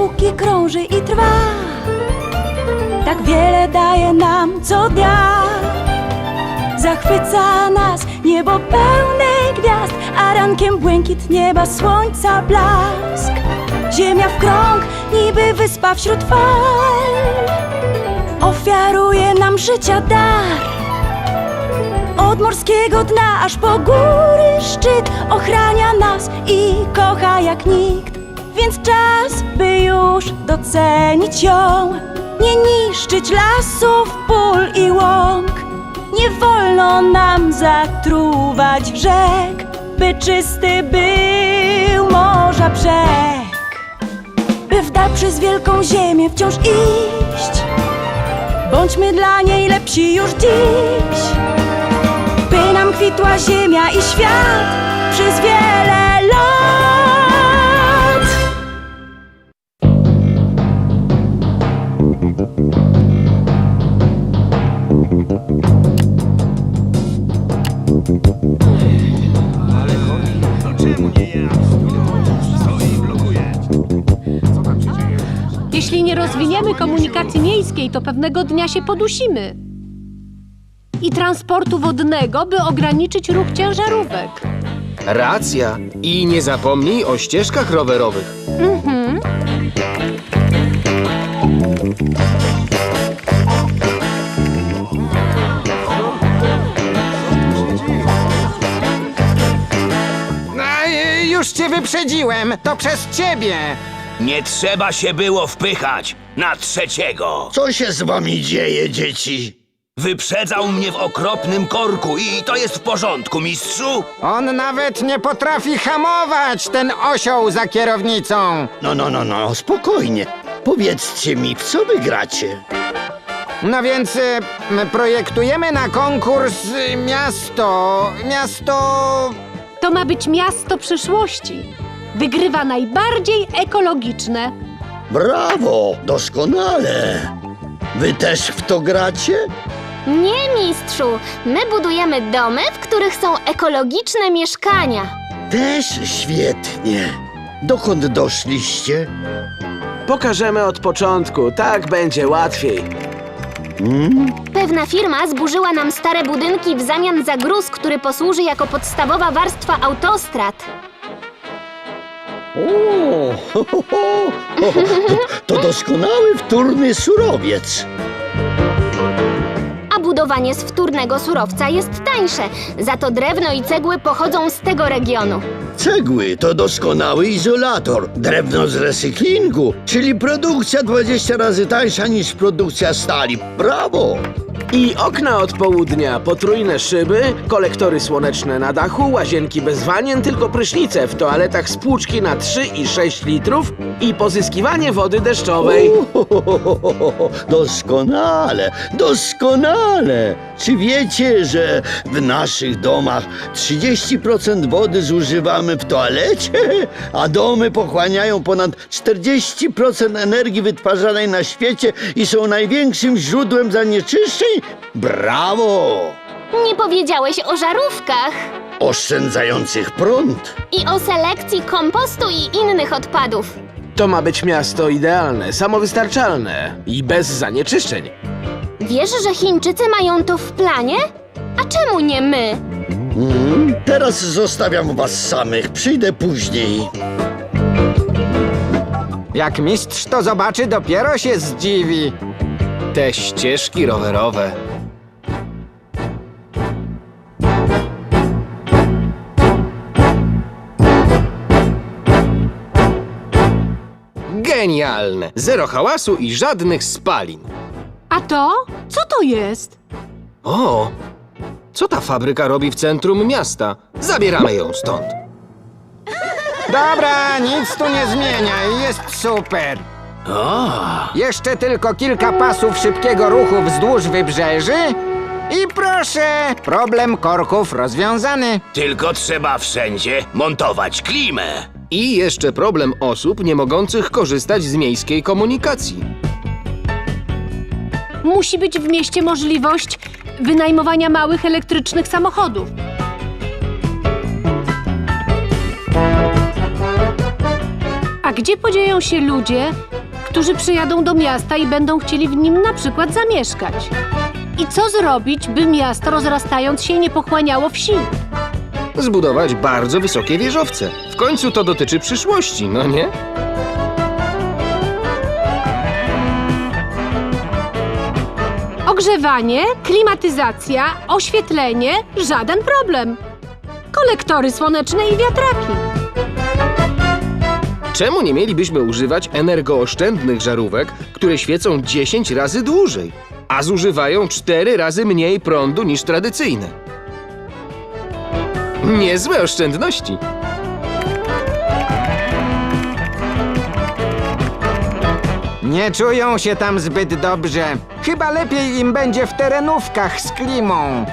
dopóki krąży i trwa. Tak wiele daje nam co dnia. Zachwyca nas niebo pełne gwiazd, a rankiem błękit nieba, słońca blask. Ziemia w krąg, niby wyspa wśród fal. Ofiaruje nam życia dar. Od morskiego dna aż po góry szczyt ochrania nas i kocha jak nikt. Więc czas, by już docenić ją, nie niszczyć lasów, pól i łąk. Nie wolno nam zatruwać rzek, by czysty był morza brzeg. By w dal przez wielką ziemię wciąż iść, bądźmy dla niej lepsi już dziś by nam kwitła ziemia i świat przez wiele lat. Nie rozwiniemy komunikacji miejskiej, to pewnego dnia się podusimy. I transportu wodnego, by ograniczyć ruch ciężarówek. Racja. I nie zapomnij o ścieżkach rowerowych. A, y, już cię wyprzedziłem, to przez ciebie. Nie trzeba się było wpychać na trzeciego. Co się z wami dzieje, dzieci? Wyprzedzał mnie w okropnym korku i to jest w porządku, mistrzu? On nawet nie potrafi hamować, ten osioł za kierownicą. No, no, no, no, spokojnie. Powiedzcie mi, w co wy gracie? No więc y, projektujemy na konkurs y, miasto. Miasto. To ma być miasto przyszłości. Wygrywa najbardziej ekologiczne. Brawo, doskonale. Wy też w to gracie? Nie, mistrzu. My budujemy domy, w których są ekologiczne mieszkania. Też świetnie. Dokąd doszliście? Pokażemy od początku, tak będzie łatwiej. Pewna firma zburzyła nam stare budynki w zamian za gruz, który posłuży jako podstawowa warstwa autostrad. O, ho, ho, ho. To, to doskonały wtórny surowiec. A budowanie z wtórnego surowca jest tańsze. Za to drewno i cegły pochodzą z tego regionu. Cegły to doskonały izolator. Drewno z recyklingu, czyli produkcja 20 razy tańsza niż produkcja stali. Brawo! I okna od południa, potrójne szyby, kolektory słoneczne na dachu, łazienki bez wanien, tylko prysznice w toaletach z płuczki na 3 i 6 litrów i pozyskiwanie wody deszczowej. Uhohoho, Doskonale, doskonale! Czy wiecie, że w naszych domach 30% wody zużywamy w toalecie, a domy pochłaniają ponad 40% energii wytwarzanej na świecie i są największym źródłem zanieczyszczeń? Brawo! Nie powiedziałeś o żarówkach Oszczędzających prąd. i o selekcji kompostu i innych odpadów. To ma być miasto idealne, samowystarczalne i bez zanieczyszczeń. Wiesz, że Chińczycy mają to w planie? A czemu nie my? Mm, teraz zostawiam was samych, przyjdę później. Jak mistrz to zobaczy, dopiero się zdziwi. Te ścieżki rowerowe. Genialne! Zero hałasu i żadnych spalin. A to? Co to jest? O! Co ta fabryka robi w centrum miasta? Zabieramy ją stąd. Dobra, nic tu nie zmieniaj, jest super. Jeszcze tylko kilka pasów szybkiego ruchu wzdłuż wybrzeży i proszę, problem korków rozwiązany. Tylko trzeba wszędzie montować klimę. I jeszcze problem osób nie mogących korzystać z miejskiej komunikacji. Musi być w mieście możliwość wynajmowania małych elektrycznych samochodów. A gdzie podzieją się ludzie, którzy przyjadą do miasta i będą chcieli w nim na przykład zamieszkać. I co zrobić, by miasto rozrastając się nie pochłaniało wsi? Zbudować bardzo wysokie wieżowce. W końcu to dotyczy przyszłości, no nie? Ogrzewanie, klimatyzacja, oświetlenie żaden problem. Kolektory słoneczne i wiatraki. Czemu nie mielibyśmy używać energooszczędnych żarówek, które świecą 10 razy dłużej, a zużywają 4 razy mniej prądu niż tradycyjne? Niezłe oszczędności. Nie czują się tam zbyt dobrze. Chyba lepiej im będzie w terenówkach z klimą.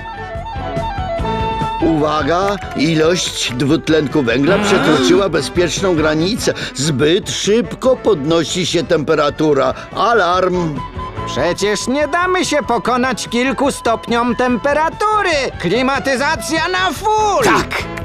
Uwaga, ilość dwutlenku węgla przekroczyła bezpieczną granicę. Zbyt szybko podnosi się temperatura. Alarm! Przecież nie damy się pokonać kilku stopniom temperatury. Klimatyzacja na full! Tak!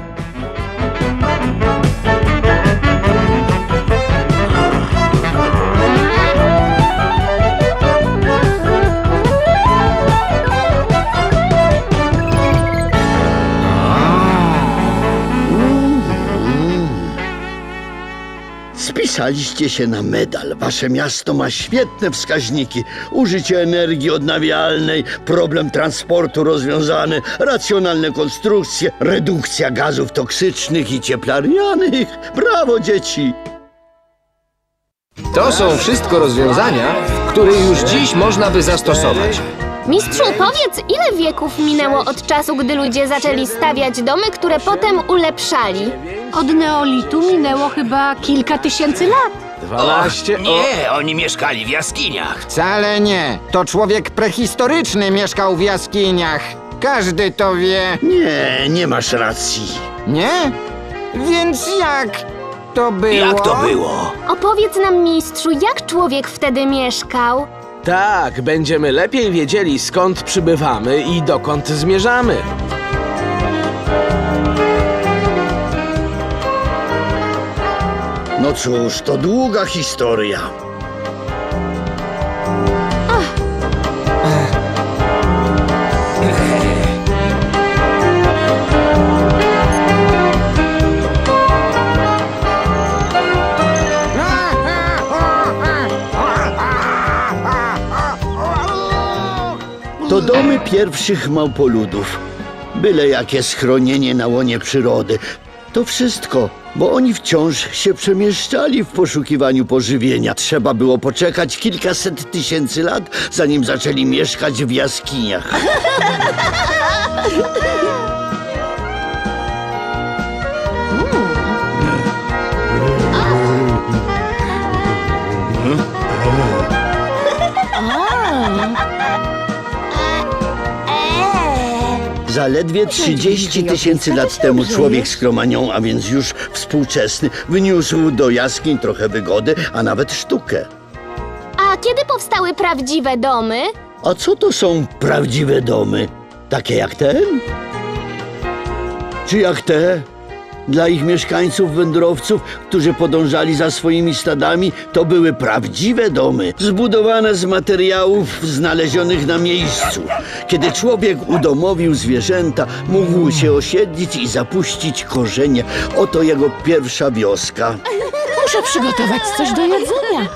Spisaliście się na medal. Wasze miasto ma świetne wskaźniki. Użycie energii odnawialnej, problem transportu rozwiązany, racjonalne konstrukcje, redukcja gazów toksycznych i cieplarnianych. Brawo, dzieci! To są wszystko rozwiązania, które już dziś można by zastosować. Mistrzu, powiedz, ile wieków minęło od czasu, gdy ludzie zaczęli stawiać domy, które potem ulepszali? Od neolitu minęło chyba kilka tysięcy lat. 12. O, Nie, oni mieszkali w jaskiniach. Wcale nie. To człowiek prehistoryczny mieszkał w jaskiniach. Każdy to wie. Nie, nie masz racji. Nie? Więc jak to było? Jak to było? Opowiedz nam, mistrzu, jak człowiek wtedy mieszkał? tak, będziemy lepiej wiedzieli skąd przybywamy i dokąd zmierzamy. No cóż, to długa historia. To domy pierwszych małpoludów. Byle jakie schronienie na łonie przyrody. To wszystko, bo oni wciąż się przemieszczali w poszukiwaniu pożywienia. Trzeba było poczekać kilkaset tysięcy lat, zanim zaczęli mieszkać w jaskiniach. Zaledwie 30 tysięcy lat temu człowiek z Kromanią, a więc już współczesny, wyniósł do jaskiń trochę wygody, a nawet sztukę. A kiedy powstały prawdziwe domy? A co to są prawdziwe domy? Takie jak ten? Czy jak te? Dla ich mieszkańców, wędrowców, którzy podążali za swoimi stadami, to były prawdziwe domy, zbudowane z materiałów znalezionych na miejscu. Kiedy człowiek udomowił zwierzęta, mógł się osiedlić i zapuścić korzenie. Oto jego pierwsza wioska. Muszę przygotować coś do jedzenia.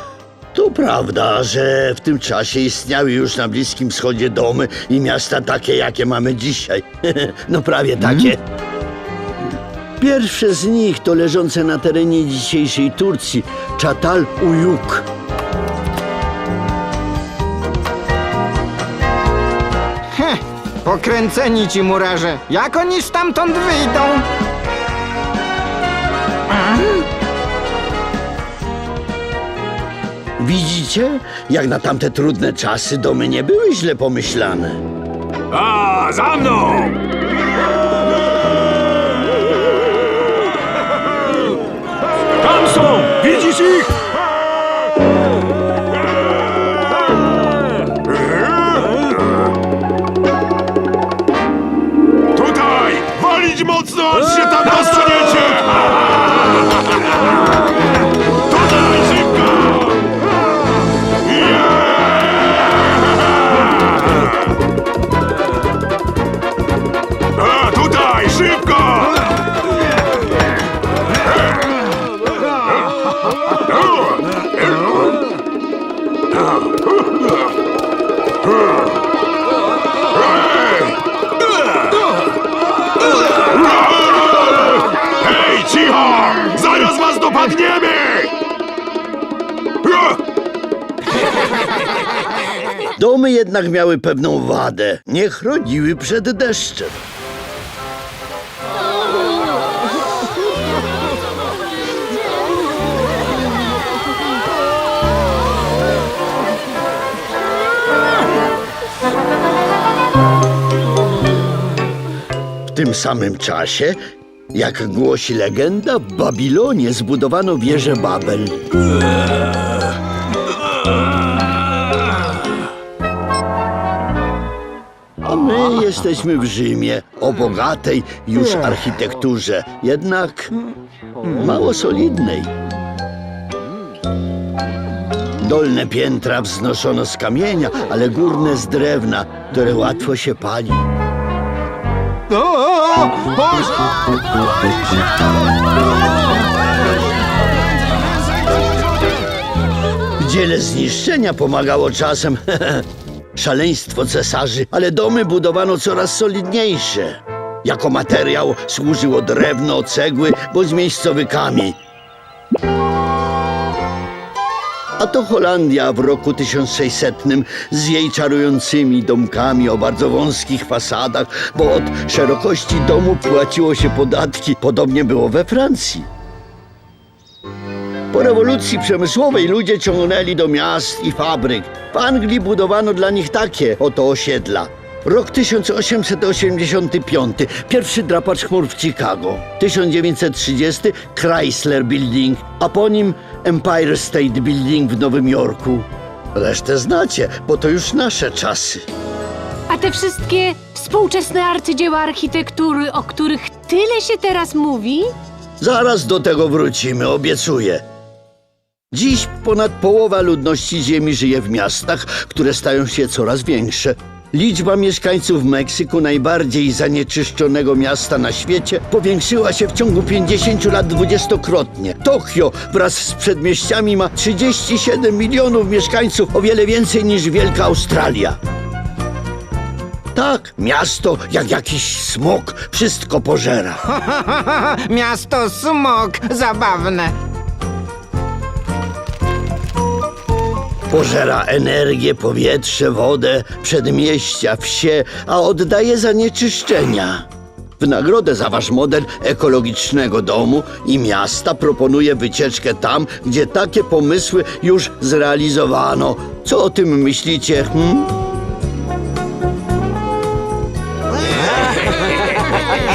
To prawda, że w tym czasie istniały już na Bliskim Wschodzie domy i miasta takie, jakie mamy dzisiaj. no prawie takie. Pierwsze z nich to leżące na terenie dzisiejszej Turcji, Çatal Uyuk. Heh, pokręceni ci murarze. Jak oni stamtąd wyjdą? Widzicie, jak na tamte trudne czasy domy nie były źle pomyślane. A, za mną! Są! Widzisz ich? go padniemy! Domy jednak miały pewną wadę. Nie chroniły przed deszczem. W tym samym czasie jak głosi legenda, w Babilonie zbudowano wieżę Babel. A my jesteśmy w Rzymie, o bogatej już architekturze, jednak mało solidnej. Dolne piętra wznoszono z kamienia, ale górne z drewna, które łatwo się pali. W dziele zniszczenia pomagało czasem szaleństwo cesarzy, ale domy budowano coraz solidniejsze. Jako materiał służyło drewno, cegły bądź miejscowy kamień. To Holandia w roku 1600 z jej czarującymi domkami o bardzo wąskich fasadach, bo od szerokości domu płaciło się podatki. Podobnie było we Francji. Po rewolucji przemysłowej ludzie ciągnęli do miast i fabryk. W Anglii budowano dla nich takie oto osiedla. Rok 1885. Pierwszy drapacz chmur w Chicago. 1930. Chrysler Building, a po nim Empire State Building w Nowym Jorku. Resztę znacie, bo to już nasze czasy. A te wszystkie współczesne arcydzieła architektury, o których tyle się teraz mówi, Zaraz do tego wrócimy, obiecuję. Dziś ponad połowa ludności Ziemi żyje w miastach, które stają się coraz większe. Liczba mieszkańców Meksyku, najbardziej zanieczyszczonego miasta na świecie, powiększyła się w ciągu 50 lat dwudziestokrotnie. Tokio wraz z przedmieściami ma 37 milionów mieszkańców, o wiele więcej niż Wielka Australia. Tak, miasto jak jakiś smok wszystko pożera. Miasto Smok, zabawne. Pożera energię, powietrze, wodę, przedmieścia, wsie, a oddaje zanieczyszczenia. W nagrodę za wasz model ekologicznego domu i miasta proponuję wycieczkę tam, gdzie takie pomysły już zrealizowano. Co o tym myślicie? Hmm?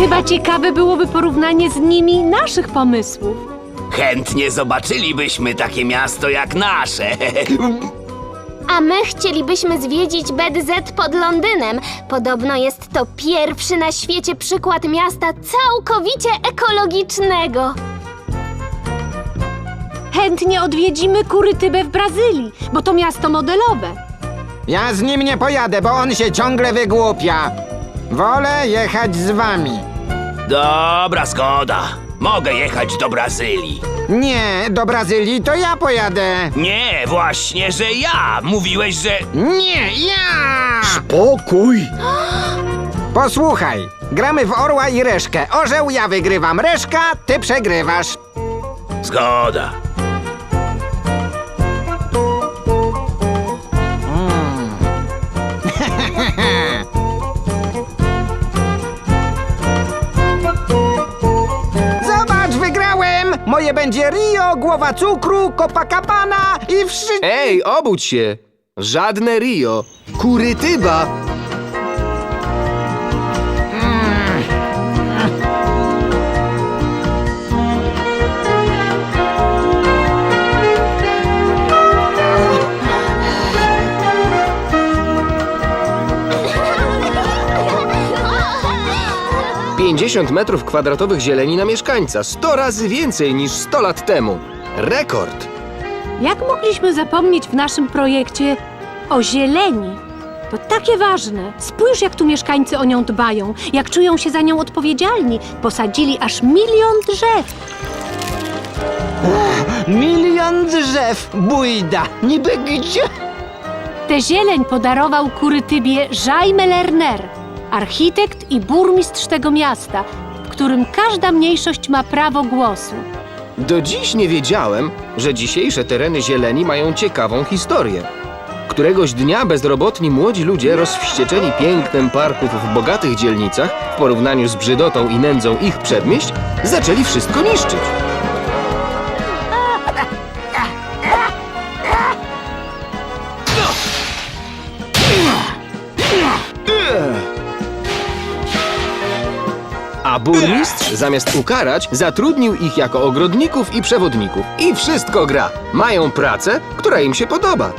chyba ciekawe byłoby porównanie z nimi naszych pomysłów. Chętnie zobaczylibyśmy takie miasto jak nasze. A my chcielibyśmy zwiedzić BDZ pod Londynem. Podobno jest to pierwszy na świecie przykład miasta całkowicie ekologicznego. Chętnie odwiedzimy Kurytybę w Brazylii, bo to miasto modelowe. Ja z nim nie pojadę, bo on się ciągle wygłupia. Wolę jechać z wami. Dobra, zgoda. Mogę jechać do Brazylii. Nie, do Brazylii to ja pojadę. Nie, właśnie, że ja. Mówiłeś, że... Nie, ja! Pokój! Posłuchaj, gramy w orła i reszkę. Orzeł ja wygrywam, reszka ty przegrywasz. Zgoda. Będzie Rio, głowa cukru, Copacabana i wszy... Ej, obudź się! Żadne Rio. Kurytyba! Pięćdziesiąt metrów kwadratowych zieleni na mieszkańca. 100 razy więcej niż 100 lat temu. Rekord! Jak mogliśmy zapomnieć w naszym projekcie o zieleni? To takie ważne. Spójrz, jak tu mieszkańcy o nią dbają, jak czują się za nią odpowiedzialni. Posadzili aż milion drzew. Milion drzew, bójda, niby gdzie? Tę zieleń podarował Kurytybie Jaime Lerner, architekt i burmistrz tego miasta, w którym każda mniejszość ma prawo głosu. Do dziś nie wiedziałem, że dzisiejsze tereny zieleni mają ciekawą historię. Któregoś dnia bezrobotni młodzi ludzie, rozwścieczeni pięknem parków w bogatych dzielnicach, w porównaniu z brzydotą i nędzą ich przedmieść, zaczęli wszystko niszczyć. Burmistrz, zamiast ukarać, zatrudnił ich jako ogrodników i przewodników. I wszystko gra. Mają pracę, która im się podoba.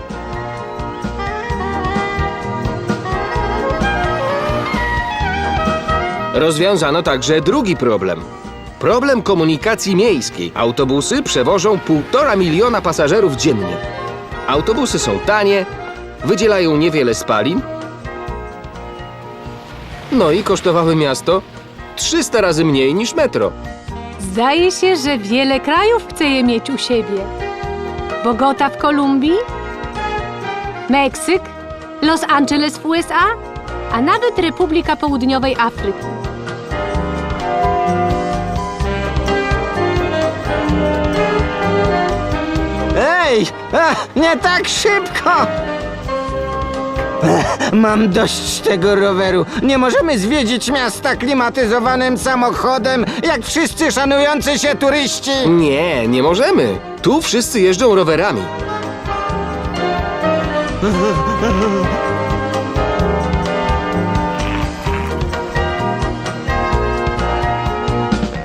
Rozwiązano także drugi problem. Problem komunikacji miejskiej. Autobusy przewożą półtora miliona pasażerów dziennie. Autobusy są tanie, wydzielają niewiele spalin, no i kosztowały miasto 300 razy mniej niż metro. Zdaje się, że wiele krajów chce je mieć u siebie. Bogota w Kolumbii, Meksyk, Los Angeles w USA, a nawet Republika Południowej Afryki. Ej, a, nie tak szybko! Mam dość tego roweru. Nie możemy zwiedzić miasta klimatyzowanym samochodem, jak wszyscy szanujący się turyści. Nie, nie możemy. Tu wszyscy jeżdżą rowerami.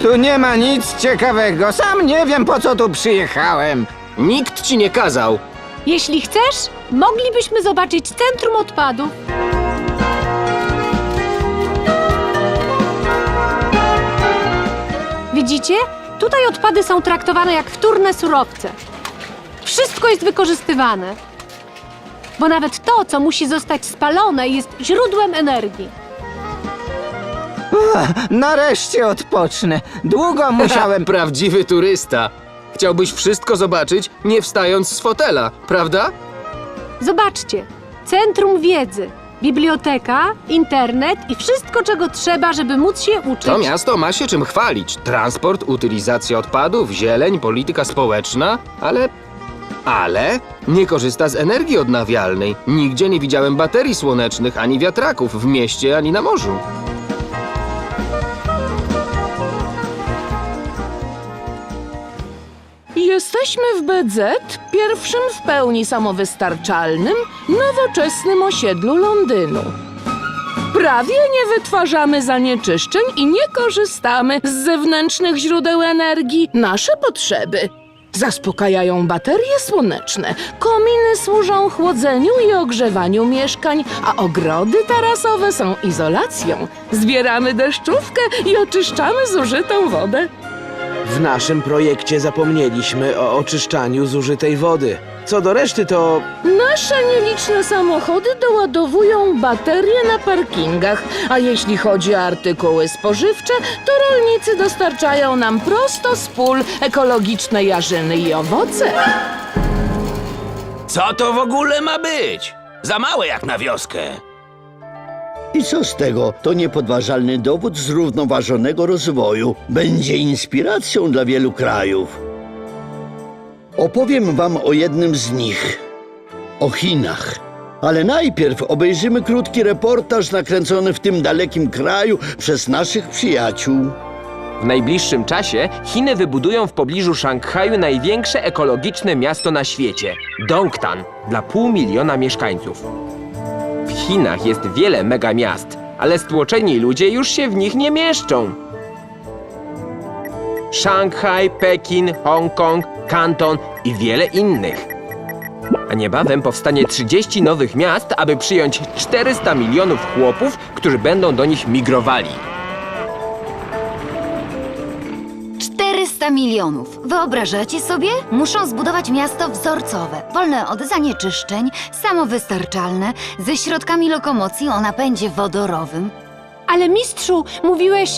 Tu nie ma nic ciekawego. Sam nie wiem, po co tu przyjechałem. Nikt ci nie kazał. Jeśli chcesz, moglibyśmy zobaczyć centrum odpadów. Widzicie? Tutaj odpady są traktowane jak wtórne surowce. Wszystko jest wykorzystywane. Bo nawet to, co musi zostać spalone, jest źródłem energii. Nareszcie odpocznę. Długo musiałem. Prawdziwy turysta. Chciałbyś wszystko zobaczyć, nie wstając z fotela, prawda? Zobaczcie, centrum wiedzy, biblioteka, internet i wszystko, czego trzeba, żeby móc się uczyć. To miasto ma się czym chwalić. Transport, utylizacja odpadów, zieleń, polityka społeczna, ale... Ale nie korzysta z energii odnawialnej. Nigdzie nie widziałem baterii słonecznych, ani wiatraków w mieście, ani na morzu. Jesteśmy w BZ, pierwszym w pełni samowystarczalnym, nowoczesnym osiedlu Londynu. Prawie nie wytwarzamy zanieczyszczeń i nie korzystamy z zewnętrznych źródeł energii. Nasze potrzeby zaspokajają baterie słoneczne, kominy służą chłodzeniu i ogrzewaniu mieszkań, a ogrody tarasowe są izolacją. Zbieramy deszczówkę i oczyszczamy zużytą wodę. W naszym projekcie zapomnieliśmy o oczyszczaniu zużytej wody. Co do reszty, to Nasze nieliczne samochody doładowują baterie na parkingach, a jeśli chodzi o artykuły spożywcze, to rolnicy dostarczają nam prosto z pól ekologiczne jarzyny i owoce. Co to w ogóle ma być? Za małe jak na wioskę. I co z tego? To niepodważalny dowód zrównoważonego rozwoju. Będzie inspiracją dla wielu krajów. Opowiem wam o jednym z nich. O Chinach. Ale najpierw obejrzymy krótki reportaż nakręcony w tym dalekim kraju przez naszych przyjaciół. W najbliższym czasie Chiny wybudują w pobliżu Szanghaju największe ekologiczne miasto na świecie Dongtan dla pół miliona mieszkańców. Chinach jest wiele megamiast, ale stłoczeni ludzie już się w nich nie mieszczą. Szanghaj, Pekin, Hongkong, Kanton i wiele innych. A niebawem powstanie 30 nowych miast, aby przyjąć 400 milionów chłopów, którzy będą do nich migrowali. 400 milionów. Wyobrażacie sobie? Muszą zbudować miasto wzorcowe, wolne od zanieczyszczeń, samowystarczalne, ze środkami lokomocji o napędzie wodorowym. Ale mistrzu, mówiłeś,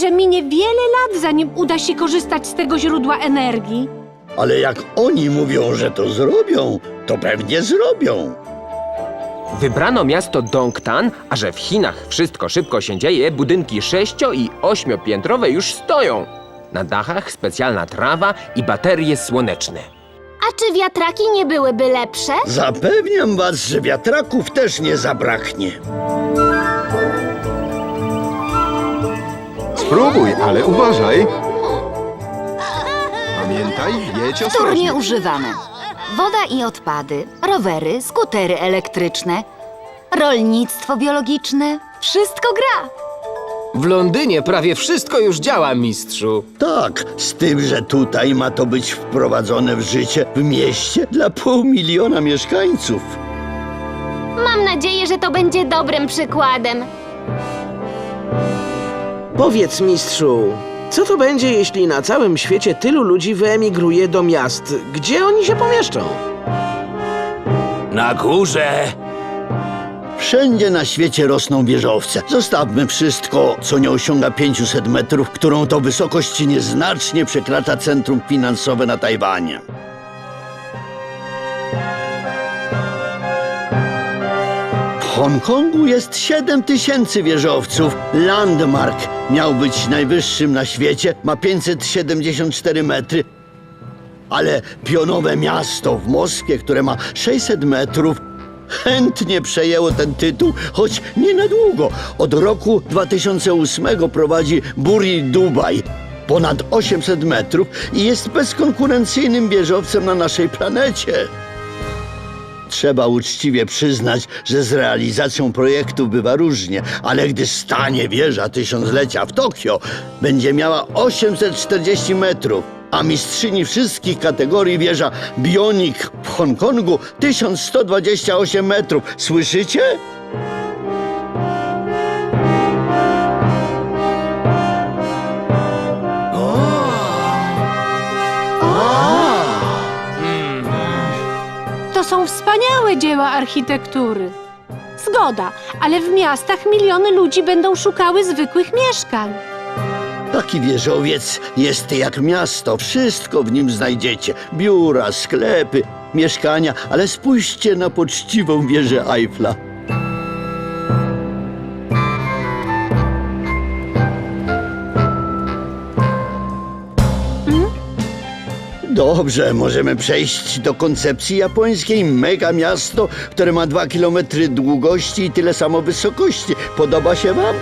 że minie wiele lat, zanim uda się korzystać z tego źródła energii. Ale jak oni mówią, że to zrobią, to pewnie zrobią. Wybrano miasto Dongtan, a że w Chinach wszystko szybko się dzieje, budynki sześcio- i ośmiopiętrowe już stoją. Na dachach specjalna trawa i baterie słoneczne. A czy wiatraki nie byłyby lepsze? Zapewniam was, że wiatraków też nie zabraknie. Spróbuj, ale uważaj. Pamiętaj, jedź Wtórnie używane. Woda i odpady, rowery, skutery elektryczne, rolnictwo biologiczne. Wszystko gra. W Londynie prawie wszystko już działa, mistrzu. Tak, z tym, że tutaj ma to być wprowadzone w życie w mieście dla pół miliona mieszkańców. Mam nadzieję, że to będzie dobrym przykładem. Powiedz, mistrzu, co to będzie, jeśli na całym świecie tylu ludzi wyemigruje do miast? Gdzie oni się pomieszczą? Na górze! Wszędzie na świecie rosną wieżowce. Zostawmy wszystko, co nie osiąga 500 metrów, którą to wysokość nieznacznie przekracza centrum finansowe na Tajwanie. W Hongkongu jest 7 tysięcy wieżowców. Landmark miał być najwyższym na świecie, ma 574 metry. Ale pionowe miasto w Moskwie, które ma 600 metrów, chętnie przejęło ten tytuł, choć nie na długo. Od roku 2008 prowadzi Buri Dubaj. Ponad 800 metrów i jest bezkonkurencyjnym wieżowcem na naszej planecie. Trzeba uczciwie przyznać, że z realizacją projektu bywa różnie, ale gdy stanie wieża tysiąclecia w Tokio, będzie miała 840 metrów, a mistrzyni wszystkich kategorii wieża Bionic w Hongkongu 1128 metrów. Słyszycie? To są wspaniałe dzieła architektury. Zgoda, ale w miastach miliony ludzi będą szukały zwykłych mieszkań. Taki wieżowiec jest jak miasto, wszystko w nim znajdziecie. Biura, sklepy, mieszkania, ale spójrzcie na poczciwą wieżę Eiffla. Dobrze, możemy przejść do koncepcji japońskiej. Mega miasto, które ma dwa kilometry długości i tyle samo wysokości. Podoba się wam?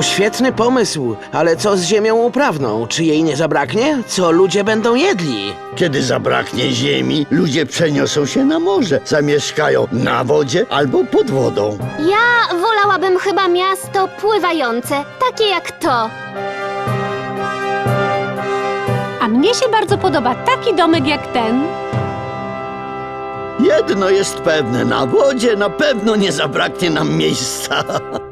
To świetny pomysł, ale co z ziemią uprawną? Czy jej nie zabraknie? Co ludzie będą jedli? Kiedy zabraknie ziemi, ludzie przeniosą się na morze. Zamieszkają na wodzie albo pod wodą. Ja wolałabym chyba miasto pływające, takie jak to. A mnie się bardzo podoba taki domek jak ten. Jedno jest pewne, na wodzie na pewno nie zabraknie nam miejsca.